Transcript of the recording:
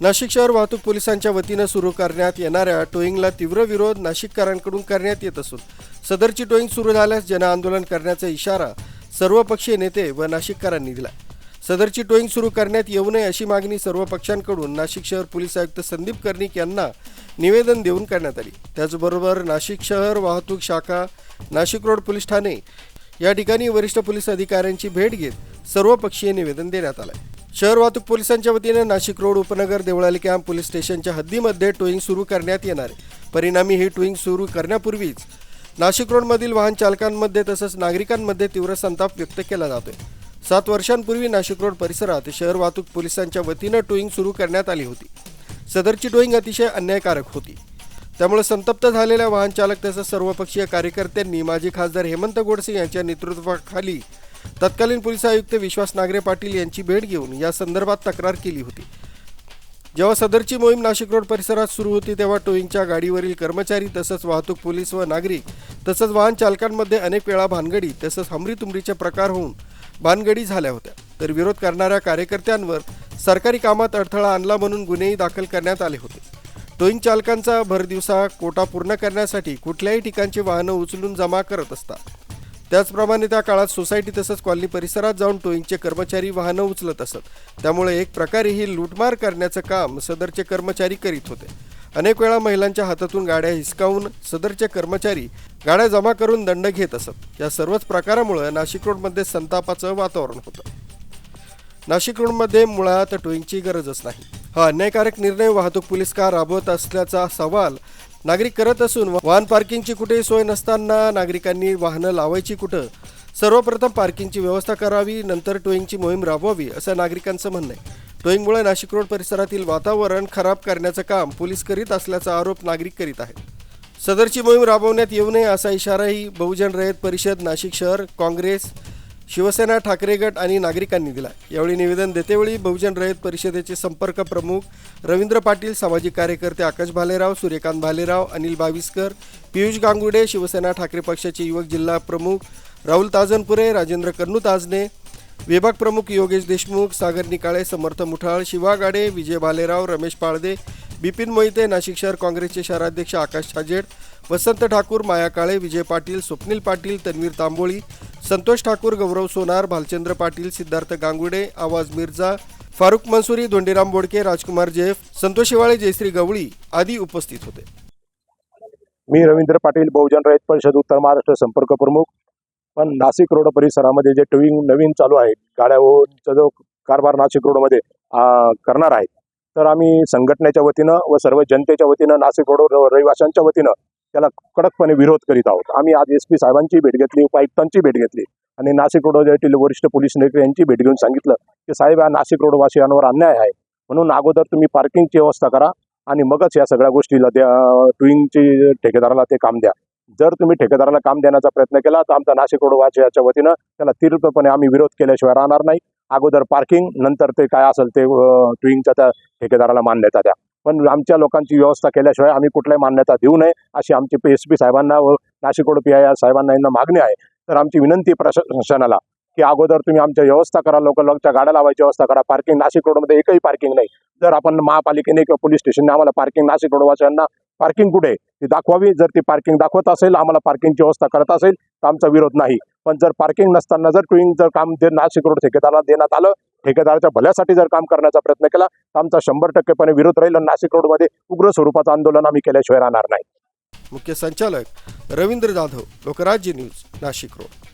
नाशिक शहर वाहतूक पोलिसांच्या वतीनं सुरू करण्यात येणाऱ्या टोईंगला तीव्र विरोध नाशिककरांकडून करण्यात येत असून सदरची टोईंग सुरू झाल्यास जनआंदोलन करण्याचा इशारा सर्वपक्षीय नेते व नाशिककरांनी दिला. सदरची टोईंग सुरू करण्यात येऊ नये अशी मागणी सर्व पक्षांकडून नाशिक शहर पोलीस आयुक्त संदीप कर्णिक यांना निवेदन देऊन करण्यात आली. त्याचबरोबर नाशिक शहर वाहतूक शाखा नाशिक रोड पोलीस ठाणे या ठिकाणी वरिष्ठ पोलीस अधिकाऱ्यांची भेट घेत सर्वपक्षीय निवेदन देण्यात आलं शहर वाहतूक पोलिसांच्या वतीने नाशिक रोड उपनगर देवळाली कॅम्प पोलीस स्टेशनच्या हद्दीमध्ये टोईंग सुरू करण्यात येणार आहे. परिणामी ही टोईंग सुरू करण्यापूर्वीच नाशिक रोडमधील वाहन चालकांमध्ये तसंच नागरिकांमध्ये तीव्र संताप व्यक्त केला जातोय. सात वर्षांपूर्वी नाशिक रोड परिसरात शहर वाहतूक पोलिसांच्या वतीनं टोईंग सुरू करण्यात आली होती. सदरची टोईंग अतिशय अन्यायकारक होती. त्यामुळे संतप्त झालेल्या वाहन चालक तसंच सर्वपक्षीय कार्यकर्त्यांनी माजी खासदार हेमंत गोडसे यांच्या नेतृत्वाखाली तत्कालीन पोलीस आयुक्त विश्वास नागरे पाटील यांची भेट घेऊन या संदर्भात तक्रार केली होती. जेव्हा सदरची मोहीम नाशिक रोड परिसरात सुरू होती तेव्हा टोईंगच्या गाडीवरील कर्मचारी तसंच वाहतूक पोलीस व नागरिक तसंच वाहन चालकांमध्ये अनेक वेळा भानगडी तसंच हमरीतुमरीचे प्रकार होऊन भानगडी झाल्या होत्या. तर विरोध करणाऱ्या कार्यकर्त्यांवर सरकारी कामात अडथळा आणला म्हणून गुन्हेही दाखल करण्यात आले होते. टोईंग चालकांचा भरदिवसा कोटा पूर्ण करण्यासाठी कुठल्याही ठिकाणची वाहनं उचलून जमा करत असतात. त्याचप्रमाणे त्या काळात सोसायटी तसंच कॉलनी परिसरात जाऊन टोईंगचे कर्मचारी वाहनं उचलत असत. त्यामुळे एक प्रकारे ही लूटमार करण्याचं काम सदरचे कर्मचारी करीत होते. अनेक वेळा महिलांच्या हातातून गाड्या हिसकावून सदरचे कर्मचारी गाड्या जमा करून दंड घेत असत. या सर्वच प्रकारामुळे नाशिक रोडमध्ये संतापाचं वातावरण होतं. नाशिक रोडमध्ये मुळात टोईंगची गरजच नाही. हा अन्यायकारक निर्णय वाहतूक पोलीस का राबवत असल्याचा सवाल नागरिक करत असून वाहन पार्किंगची कुठेही सोय नसताना नागरिकांनी वाहनं लावायची कुठं? सर्वप्रथम पार्किंगची व्यवस्था करावी नंतर टोईंगची मोहीम राबवावी असं नागरिकांचं म्हणणं आहे. टोईंगमुळे नाशिक रोड परिसरातील वातावरण खराब करण्याचं काम पोलीस करीत असल्याचा आरोप नागरिक करीत आहेत. सदरची मोहीम राबवण्यात येऊ नये असा इशाराही बहुजन रयत परिषद नाशिक शहर काँग्रेस शिवसेना ठाकरे गट आणि नागरिकांनी दिला. यावेळी निवेदन देतेवेळी बहुजन रयत परिषदेचे संपर्क प्रमुख रवींद्र पाटील सामाजिक कार्यकर्ते आकाश भालेराव सूर्यकांत भालेराव अनिल बाविस्कर पियुष गांगुडे शिवसेना ठाकरे पक्षाचे युवक जिल्हा प्रमुख राहुल ताजनपुरे राजेंद्र कर्नू ताजने विभाग प्रमुख योगेश देशमुख सागर निकाळे समर्थ मुठाळ शिवा गाडे विजय भालेराव रमेश पाळदे बिपिन मोहिते नाशिक शहर काँग्रेसचे शहराध्यक्ष आकाश छाजेड वसंत ठाकूर माया काळे विजय पाटील स्वप्नील पाटील तन्वीर तांबोळी संतोष ठाकूर गौरव सोनार भालचंद्र पाटील सिद्धार्थ गांगुडे आवाज मिर्झा फारुख मंसुरी धोंडीराम बोडके राजकुमार जेफ संतोष शिवाळे जयश्री गवळी आदी उपस्थित होते. मी रवींद्र पाटील बहुजन रहित परिषद उत्तर महाराष्ट्र संपर्क प्रमुख. पण नाशिक रोड परिसरामध्ये जे टोईंग नवीन चालू आहे गाड्याचा जो कारभार नाशिक रोडमध्ये करणार आहेत तर आम्ही संघटनेच्या वतीनं व सर्व जनतेच्या वतीनं नाशिक रोड रहिवाशांच्या वतीनं त्याला कडकपणे विरोध करीत आहोत. आम्ही आज एस पी साहेबांची भेट घेतली उपायुक्तांची भेट घेतली आणि नाशिक रोड येथील वरिष्ठ पोलीस नेते यांची भेट घेऊन सांगितलं की साहेब या नाशिक रोडवासियांवर अन्याय आहे. म्हणून अगोदर तुम्ही पार्किंगची व्यवस्था करा आणि मगच या सगळ्या गोष्टीला द्या. डुईंगची ठेकेदाराला ते काम द्या. जर तुम्ही ठेकेदाराला काम देण्याचा प्रयत्न केला तर आमचा नाशिक रोडवासियाच्या वतीनं त्याला तीव्रपणे आम्ही विरोध केल्याशिवाय राहणार नाही. अगोदर पार्किंग नंतर ते काय असेल ते टुईंगच्या त्या ठेकेदाराला मान्यता द्या. पण आमच्या लोकांची व्यवस्था केल्याशिवाय आम्ही कुठल्याही मान्यता देऊ नये अशी आमची पी एस पी साहेबांना व Nashik road P I R साहेबांना यांना मागणी आहे. तर आमची विनंती प्रशासनाला की अगोदर तुम्ही आमच्या व्यवस्था करा लोकल लोकच्या गाड्या लावायची व्यवस्था करा. पार्किंग नाशिक रोडमध्ये एकही पार्किंग नाही. जर आपण महापालिकेने किंवा पोलीस स्टेशनने आम्हाला पार्किंग नाशिक रोडवासियांना पार्किंग कुठे ती दाखवावी. जर ती पार्किंग दाखवत असेल आम्हाला पार्किंगची व्यवस्था करत असेल तर आमचा विरोध नाही. पण जर पार्किंग नसताना जर टुईंग जर काम ते नाशिक रोड ठेकेदाराला देण्यात आलं ठेकेदाराच्या भल्यासाठी जर काम करण्याचा प्रयत्न केला तर आमचा शंभर टक्केपणे विरोध राहील आणि नाशिक रोडमध्ये उग्र स्वरूपाचं आंदोलन आम्ही केल्याशिवाय राहणार नाही. मुख्य संचालक रवींद्र जाधव लोकराज्य न्यूज नाशिक रोड.